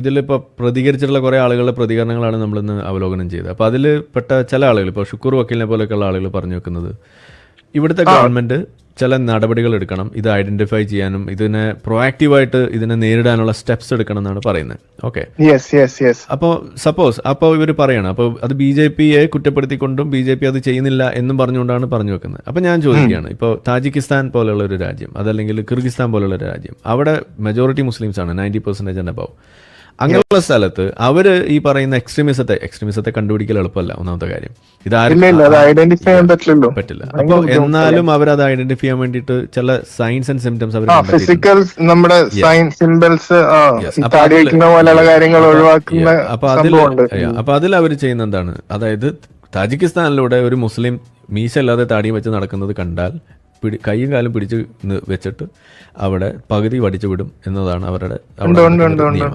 ഇതിലിപ്പോൾ പ്രതികരിച്ചിട്ടുള്ള കുറേ ആളുകളുടെ പ്രതികരണങ്ങളാണ് നമ്മളിന്ന് അവലോകനം ചെയ്തത്. അപ്പോൾ അതിൽ പെട്ട ചില ആളുകൾ ഇപ്പോൾ ഷുക്കൂർ വക്കീലിനെ പോലെയൊക്കെയുള്ള ആളുകൾ പറഞ്ഞു വെക്കുന്നത് ഇവിടുത്തെ ഗവൺമെന്റ് ചില നടപടികൾ എടുക്കണം ഇത് ഐഡന്റിഫൈ ചെയ്യാനും ഇതിനെ പ്രൊയാക്റ്റീവായിട്ട് ഇതിനെ നേരിടാനുള്ള സ്റ്റെപ്സ് എടുക്കണം എന്നാണ് പറയുന്നത്. ഓക്കെ അപ്പോൾ സപ്പോസ് അപ്പോൾ ഇവർ പറയണം അപ്പോൾ അത് ബി ജെ പിയെ കുറ്റപ്പെടുത്തിക്കൊണ്ടും ബി ജെ പി അത് ചെയ്യുന്നില്ല എന്നും പറഞ്ഞുകൊണ്ടാണ് പറഞ്ഞു വെക്കുന്നത്. അപ്പോൾ ഞാൻ ചോദിക്കുകയാണ് ഇപ്പോൾ താജിക്കിസ്ഥാൻ പോലെയുള്ള ഒരു രാജ്യം അതല്ലെങ്കിൽ കിർഗിസ്ഥാൻ പോലെയുള്ള ഒരു രാജ്യം അവിടെ മെജോറിറ്റി മുസ്ലിംസ് ആണ് നയന്റി പെർസെന്റേജ് അബവ് അങ്ങനെയുള്ള സ്ഥലത്ത് അവർ ഈ പറയുന്ന എക്സ്ട്രീമിസത്തെ എക്സ്ട്രീമിസത്തെ കണ്ടുപിടിക്കൽ എളുപ്പമല്ല ഒന്നാമത്തെ കാര്യം. ഇതാരും പറ്റില്ല. അപ്പൊ എന്നാലും അവർ അത് ഐഡന്റിഫൈ ചെയ്യാൻ വേണ്ടിട്ട് ചില സയൻസ് ആൻഡ് സിംറ്റംസ് അവർ ഫിസിക്കൽ നമ്മുടെ താടി പോലെയുള്ള കാര്യങ്ങൾ ഒഴിവാക്കുന്ന അപ്പൊ അതിൽ അപ്പൊ അതിൽ അവർ ചെയ്യുന്ന എന്താണ്? അതായത് താജിക്കിസ്ഥാനിലൂടെ ഒരു മുസ്ലിം മീശ അല്ലാതെ താടിയും വെച്ച് നടക്കുന്നത് കണ്ടാൽ പിടി കൈയും കാലും പിടിച്ച് വെച്ചിട്ട് അവിടെ പകുതി വടിച്ചു വിടും എന്നതാണ് അവരുടെ